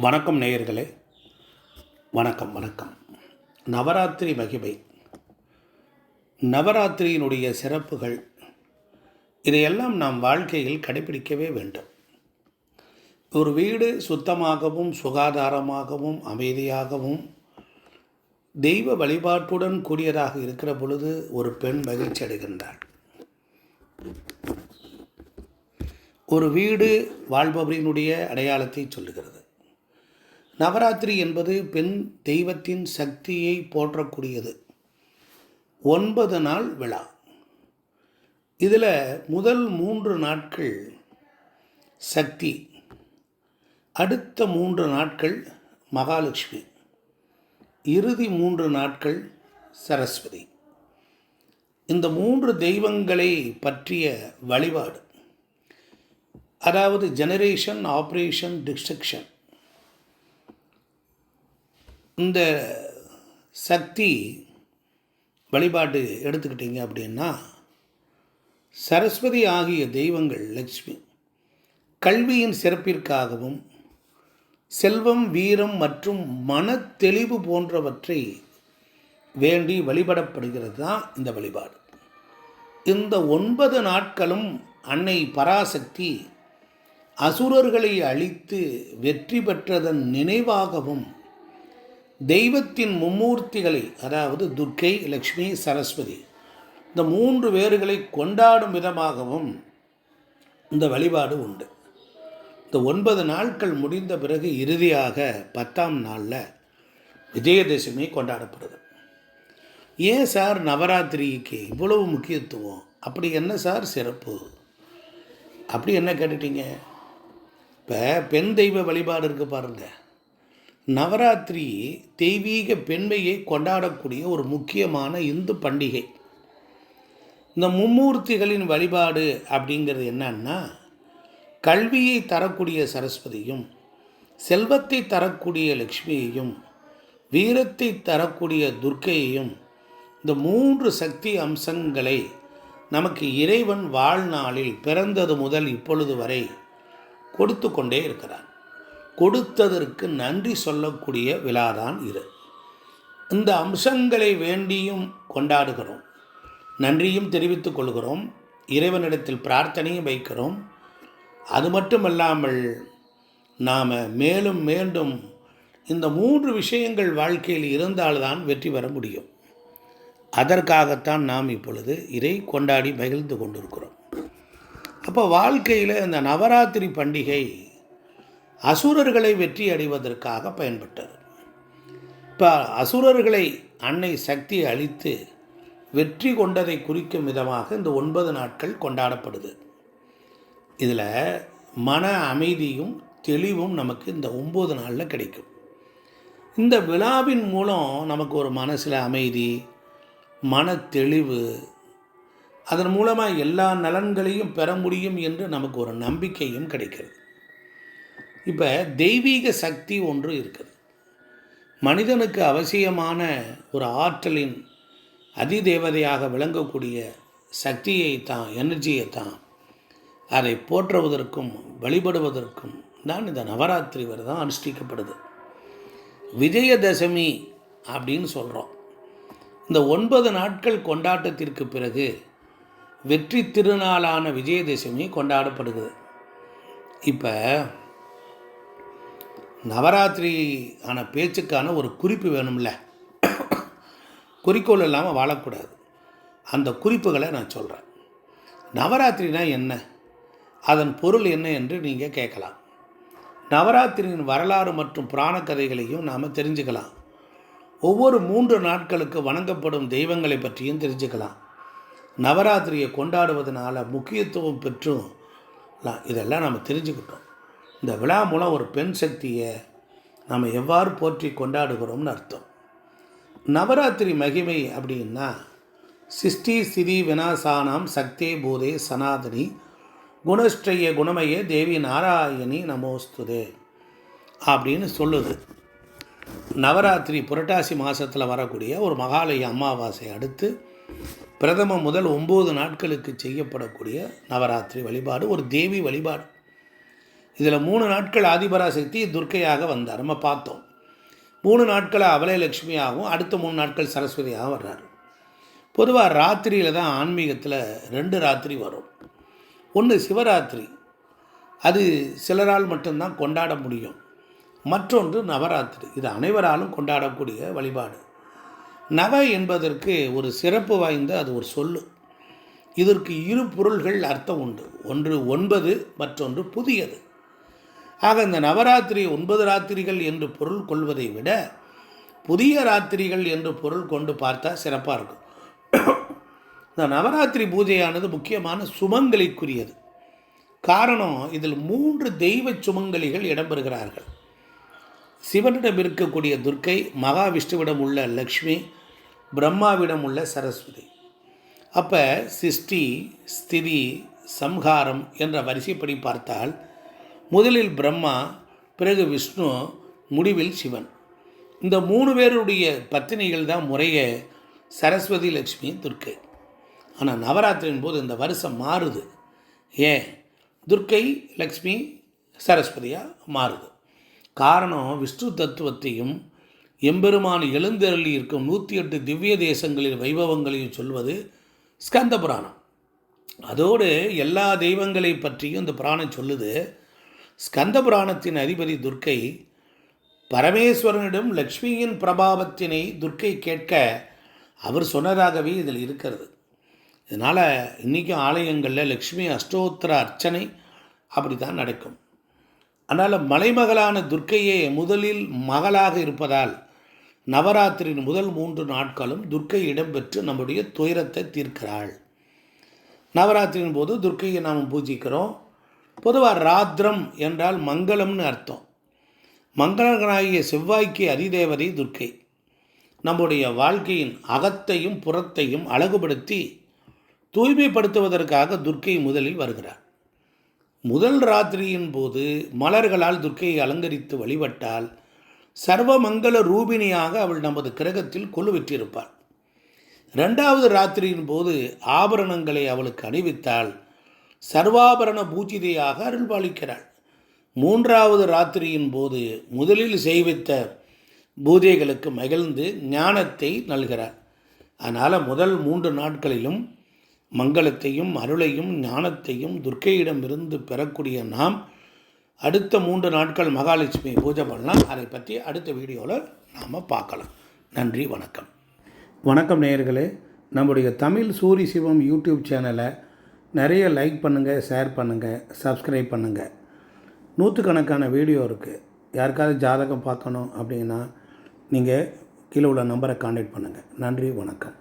வணக்கம் நேயர்களே. வணக்கம் வணக்கம். நவராத்திரி மகிமை. நவராத்திரியினுடைய சிறப்புகள் இதையெல்லாம் நாம் வாழ்க்கையில் கடைபிடிக்கவே வேண்டும். ஒரு வீடு சுத்தமாகவும் சுகாதாரமாகவும் அமைதியாகவும் தெய்வ வழிபாட்டுடன் கூடியதாக இருக்கிற பொழுது ஒரு பெண் மகிழ்ச்சி அடைகின்றாள். ஒரு வீடு வாழ்பவரினுடைய அடையாளத்தை சொல்லுகிறது. நவராத்திரி என்பது பெண் தெய்வத்தின் சக்தியை போற்றக்கூடியது. ஒன்பது நாள் விழா. இதில் முதல் மூன்று நாட்கள் சக்தி. அடுத்த மூன்று நாட்கள் மகாலட்சுமி. இறுதி மூன்று நாட்கள் சரஸ்வதி. இந்த மூன்று தெய்வங்களை பற்றிய வழிபாடு. அதாவது ஜெனரேஷன் ஆப்ரேஷன் டிஸ்ட்ரக்ஷன் இந்த சக்தி வழிபாடு எடுத்துக்கிட்டீங்க அப்படின்னா சரஸ்வதி ஆகிய தெய்வங்கள் லட்சுமி கல்வியின் சிறப்பிற்காகவும் செல்வம் வீரம் மற்றும் மனத்தெளிவு போன்றவற்றை வேண்டி வழிபடப்படுகிறது தான் இந்த வழிபாடு. இந்த ஒன்பது நாட்களும் அன்னை பராசக்தி அசுரர்களை அழித்து வெற்றி பெற்றதன் நினைவாகவும் தெய்வத்தின் மும்மூர்த்திகளை அதாவது துர்க்கை லக்ஷ்மி சரஸ்வதி இந்த மூன்று வேர்களை கொண்டாடும் விதமாகவும் இந்த வழிபாடு உண்டு. இந்த ஒன்பது நாட்கள் முடிந்த பிறகு இறுதியாக பத்தாம் நாளில் விஜயதசமி கொண்டாடப்படுது. ஏன் சார் நவராத்திரிக்கு இவ்வளவு முக்கியத்துவம்? அப்படி என்ன சார் சிறப்பு? அப்படி என்ன கேட்டுட்டீங்க? இப்போ பெண் தெய்வ வழிபாடு இருக்குது பாருங்கள் நவராத்திரி தெய்வீக பெண்மையை கொண்டாடக்கூடிய ஒரு முக்கியமான இந்து பண்டிகை. இந்த மும்மூர்த்திகளின் வழிபாடு அப்படிங்கிறது என்னன்னா கல்வியை தரக்கூடிய சரஸ்வதியும் செல்வத்தை தரக்கூடிய லக்ஷ்மியையும் வீரத்தை தரக்கூடிய துர்க்கையையும் இந்த மூன்று சக்தி அம்சங்களை நமக்கு இறைவன் வாழ்நாளில் பிறந்தது முதல் இப்பொழுது வரை கொடுத்து கொண்டே இருக்கிறார் கொடுத்ததற்கு நன்றி சொல்லக்கூடிய விழாதான் இது. இந்த அம்சங்களை வேண்டியும் கொண்டாடுகிறோம். நன்றியும் தெரிவித்துக் கொள்கிறோம். இறைவனிடத்தில் பிரார்த்தனையும் வைக்கிறோம். அது மட்டுமல்லாமல் நாம் மேலும் மீண்டும் இந்த மூன்று விஷயங்கள் வாழ்க்கையில் இருந்தால்தான் வெற்றி பெற முடியும். அதற்காகத்தான் நாம் இப்பொழுது இதை கொண்டாடி மகிழ்ந்து கொண்டிருக்கிறோம். அப்போ வாழ்க்கையில் இந்த நவராத்திரி பண்டிகை அசுரர்களை வெற்றி அடைவதற்காக பயன்பட்டது. இப்போ அசுரர்களை அன்னை சக்தி அளித்து வெற்றி கொண்டதை குறிக்கும் விதமாக இந்த ஒன்பது நாட்கள் கொண்டாடப்படுது. இதில் மன அமைதியும் தெளிவும் நமக்கு இந்த ஒம்பது நாளில் கிடைக்கும். இந்த விழாவின் மூலம் நமக்கு ஒரு மனசில் அமைதி மன தெளிவு அதன் மூலமாக எல்லா நலன்களையும் பெற முடியும் என்று நமக்கு ஒரு நம்பிக்கையும் கிடைக்கிறது. இப்போ தெய்வீக சக்தி ஒன்று இருக்குது. மனிதனுக்கு அவசியமான ஒரு ஆற்றலின் அதிதேவதையாக விளங்கக்கூடிய சக்தியை தான் எனர்ஜியை தான் அதை போற்றுவதற்கும் வழிபடுவதற்கும் தான் இந்த நவராத்திரி விரதம் அனுஷ்டிக்கப்படுது. விஜயதசமி அப்படின்னு சொல்கிறோம் இந்த ஒன்பது நாட்கள் கொண்டாட்டத்திற்கு பிறகு வெற்றி திருநாளான விஜயதசமி கொண்டாடப்படுகிறது. இப்போ நவராத்திரி ஆன பேச்சுக்கான ஒரு குறிப்பு வேணும்ல. குறிக்கோள் இல்லாமல் வாழக்கூடாது. அந்த குறிப்புகளை நான் சொல்கிறேன் நவராத்திரினா என்ன? அதன் பொருள் என்ன என்று நீங்கள் கேட்கலாம். நவராத்திரியின் வரலாறு மற்றும் புராண கதைகளையும் நாம் தெரிஞ்சுக்கலாம். ஒவ்வொரு மூன்று நாட்களுக்கு வணங்கப்படும் தெய்வங்களை பற்றியும் தெரிஞ்சுக்கலாம். நவராத்திரியை கொண்டாடுவதனால முக்கியத்துவம் பெற்றும் இதெல்லாம் நம்ம தெரிஞ்சுக்கிட்டோம். இந்த விழா மூலம் ஒரு பெண் சக்தியை நாம் எவ்வாறு போற்றி கொண்டாடுகிறோம்னு அர்த்தம். நவராத்திரி மகிமை அப்படின்னா சிஷ்டி ஸ்திதி வினாசானாம் சக்தே பூதே சனாதனி குணஸ்ட்ரைய குணமய தேவி நாராயணி நமோஸ்துதே அப்படின்னு சொல்லுது. நவராத்திரி புரட்டாசி மாதத்தில் வரக்கூடிய ஒரு மகாலய அமாவாசை அடுத்து பிரதம முதல் ஒம்பது நாட்களுக்கு செய்யப்படக்கூடிய நவராத்திரி வழிபாடு ஒரு தேவி வழிபாடு. இதில் மூணு நாட்கள் ஆதிபராசக்தி துர்க்கையாக வந்தார். நம்ம பார்த்தோம். மூணு நாட்கள் அவலயலட்சுமியாகவும் அடுத்த மூணு நாட்கள் சரஸ்வதியாகவும் வர்றார். பொதுவாக ராத்திரியில் தான் ஆன்மீகத்தில் ரெண்டு ராத்திரி வரும். ஒன்று சிவராத்திரி. அது சிலரால் மட்டும்தான் கொண்டாட முடியும். மற்றொன்று நவராத்திரி. இது அனைவராலும் கொண்டாடக்கூடிய வழிபாடு. நவ என்பதற்கு ஒரு சிறப்பு வாய்ந்த அது ஒரு சொல்லு. இதற்கு இரு பொருள்கள் அர்த்தம் உண்டு. ஒன்று ஒன்பது மற்றொன்று புதியது. ஆக இந்த நவராத்திரி ஒன்பது ராத்திரிகள் என்று பொருள் கொள்வதை விட புதிய ராத்திரிகள் என்று பொருள் கொண்டு பார்த்தா சிறப்பாக இருக்கும். இந்த நவராத்திரி பூஜையானது முக்கியமான சுமங்கலிக்குரியது. காரணம் இதில் மூன்று தெய்வ சுமங்கலிகள் இடம்பெறுகிறார்கள். சிவனிடம் இருக்கக்கூடிய துர்க்கை மகாவிஷ்ணுவிடம் உள்ள லக்ஷ்மி பிரம்மாவிடம் உள்ள சரஸ்வதி. அப்போ சிருஷ்டி ஸ்திதி சம்ஹாரம் என்ற வரிசைப்படி பார்த்தால் முதலில் பிரம்மா பிறகு விஷ்ணு முடிவில் சிவன். இந்த மூணு பேருடைய பத்தினிகள் தான் முறைய சரஸ்வதி லக்ஷ்மி துர்க்கை. ஆனால் நவராத்திரியின் போது இந்த வருஷம் மாறுது. ஏன்? துர்க்கை லக்ஷ்மி சரஸ்வதியாக மாறுது. காரணம் விஷ்ணு தத்துவத்தையும் எம்பெருமான் எழுந்தருளி இருக்கும் நூற்றி எட்டு திவ்ய தேசங்களில் வைபவங்களையும் சொல்வது ஸ்கந்த புராணம். அதோடு எல்லா தெய்வங்களை பற்றியும் இந்த புராணம் சொல்லுது. ஸ்கந்த புராணத்தின் அதிபதி துர்க்கை பரமேஸ்வரனிடம் லக்ஷ்மியின் பிரபாவத்தினை துர்க்கை கேட்க அவர் சொன்னதாகவே இதில் இருக்கிறது. இதனால் இன்றைக்கும் ஆலயங்களில் லக்ஷ்மி அஷ்டோத்திர அர்ச்சனை அப்படி தான் நடக்கும். அதனால் மலைமகளான துர்க்கையே முதலில் மகளாக இருப்பதால் நவராத்திரியின் முதல் மூன்று நாட்களும் துர்க்கை இடம்பெற்று நம்முடைய துயரத்தை தீர்க்கிறாள். நவராத்திரியின் போது துர்க்கையை நாம் பூஜிக்கிறோம். பொதுவாக ராத்திரம் என்றால் மங்களம்னு அர்த்தம். மங்களகனாகிய செவ்வாய்க்கு அதிதேவதை துர்க்கை. நம்முடைய வாழ்க்கையின் அகத்தையும் புறத்தையும் அழகுபடுத்தி தூய்மைப்படுத்துவதற்காக துர்க்கை முதலில் வருகிறார். முதல் ராத்திரியின் போது மலர்களால் துர்க்கையை அலங்கரித்து வழிபட்டால் சர்வமங்கல ரூபிணியாக அவள் நமது கிரகத்தில் கொலுவிற்றிருப்பாள் ரெண்டாவது ராத்திரியின் போது ஆபரணங்களை அவளுக்கு அணிவித்தால் சர்வாபரண பூஜிதையாக அருள்பாலிக்கிறாள். மூன்றாவது ராத்திரியின் போது முதலில் செய்வித்த பூஜைகளுக்கு மகிழ்ந்து ஞானத்தை நல்கிறார் அதனால் முதல் மூன்று நாட்களிலும் மங்களத்தையும் அருளையும் ஞானத்தையும் துர்க்கையிடமிருந்து பெறக்கூடிய நாம் அடுத்த மூன்று நாட்கள் மகாலட்சுமி பூஜை பண்ணலாம். அதை பற்றி அடுத்த வீடியோவில் நாம் பார்க்கலாம். நன்றி வணக்கம். வணக்கம் நேயர்களே. நம்முடைய தமிழ் சூரி சிவம் யூடியூப் சேனலை நிறைய லைக் பண்ணுங்கள் ஷேர் பண்ணுங்கள் சப்ஸ்கிரைப் பண்ணுங்கள் நூற்றுக்கணக்கான வீடியோ இருக்குது யாருக்காவது ஜாதகம் பார்க்கணும் அப்படின்னா நீங்கள் கீழே உள்ள நம்பரை காண்டாக்ட் பண்ணுங்கள் நன்றி வணக்கம்.